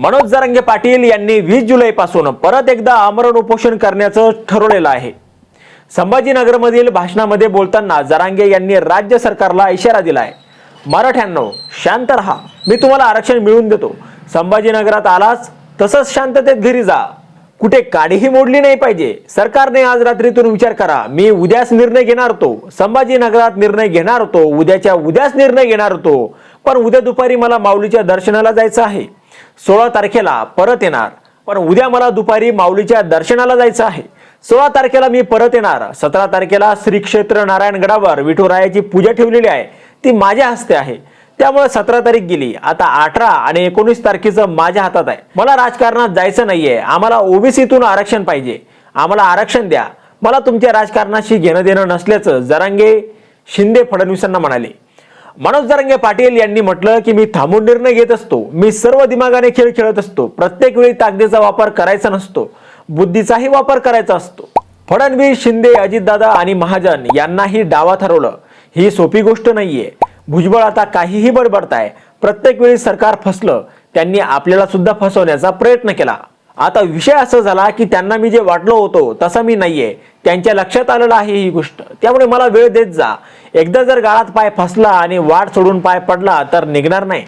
मनोज जरंगे पाटील यांनी वीस जुलैपासून परत एकदा आमरण उपोषण करण्याचं ठरवलेलं आहे. संभाजीनगरमधील भाषणामध्ये बोलताना जरांगे यांनी राज्य सरकारला इशारा दिलाय. मराठ्यांनो शांत राहा. मी तुम्हाला आरक्षण मिळवून देतो. संभाजीनगरात आलाच तसंच शांततेत घरी जा. कुठे काडीही मोडली नाही पाहिजे. सरकारने आज रात्रीतून विचार करा. मी उद्याच निर्णय घेणार होतो. संभाजीनगरात निर्णय घेणार होतो. उद्याच्या उद्याच निर्णय घेणार होतो. पण उद्या दुपारी मला माऊलीच्या दर्शनाला जायचं आहे. सोळा तारखेला परत येणार. पण उद्या मला दुपारी माऊलीच्या दर्शनाला जायचं आहे. सोळा तारखेला मी परत येणार. सतरा तारखेला श्री क्षेत्र नारायणगडावर विठुरायाची पूजा ठेवलेली आहे. ती माझ्या हस्ते आहे. त्यामुळे सतरा तारीख गेली. आता अठरा आणि एकोणीस तारखेचं माझ्या हातात आहे. मला राजकारणात जायचं नाहीये. आम्हाला ओबीसीतून आरक्षण पाहिजे. आम्हाला आरक्षण द्या. मला तुमच्या राजकारणाशी घेणं देणं नसल्याचं जरांगे शिंदे फडणवीसांना म्हणाले. मनोज जरांगे पाटील यांनी म्हटलं की मी थांबून निर्णय घेत असतो. मी सर्व दिमागाने खेळ खेळत असतो. प्रत्येक वेळी ताकदीचा वापर करायचा नसतो. बुद्धीचाही वापर करायचा असतो. फडणवीस शिंदे अजितदादा आणि महाजन यांनाही डावात हरवलं ही सोपी गोष्ट नाहीये. भुजबळ आता काहीही बडबडताय. प्रत्येक वेळी सरकार फसलं. त्यांनी आपल्याला सुद्धा फसवण्याचा प्रयत्न केला. आता विषय असं झाला की त्यांना मी जे वाटलो होतो तसं मी नाहीये. त्यांच्या लक्षात आलेलं आहे ही गोष्ट. त्यामुळे मला वेळ देत जा. एकदा जर गाळात पाय फसला आणि वाट सोडून पाय पडला तर निघणार नाही.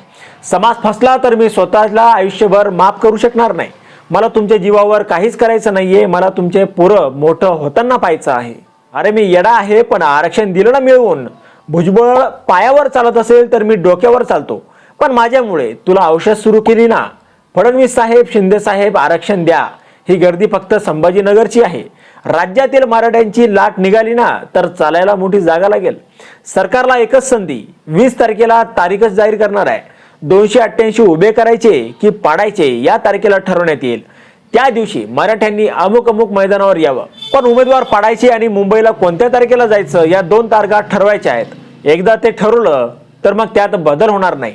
समाज फसला तर मी स्वतःला आयुष्यभर माफ करू शकणार नाही. मला तुमच्या जीवावर काहीच करायचं नाहीये. मला तुमचे पोरं मोठं होताना पाहायचं आहे. अरे मी येडा आहे पण आरक्षण दिलं ना मिळवून. भुजबळ पायावर चालत असेल तर मी डोक्यावर चालतो. पण माझ्यामुळे तुला औषध सुरू केली ना. फडणवीस साहेब शिंदे साहेब आरक्षण द्या. ही गर्दी फक्त संभाजीनगरची आहे. राज्यातील मराठ्यांची लाट निघाली ना तर चालायला मोठी जागा लागेल. सरकारला एकच संधी वीस तारखेला तारीखच जाहीर करणार आहे. दोनशे अठ्ठ्याऐंशी उभे करायचे की पाडायचे या तारखेला ठरवण्यात येईल. त्या दिवशी मराठ्यांनी अमुक अमुक मैदानावर यावं. पण उमेदवार पाडायचे आणि मुंबईला कोणत्या तारखेला जायचं या दोन तारखा ठरवायच्या आहेत. एकदा ते ठरवलं तर मग त्यात बदल होणार नाही.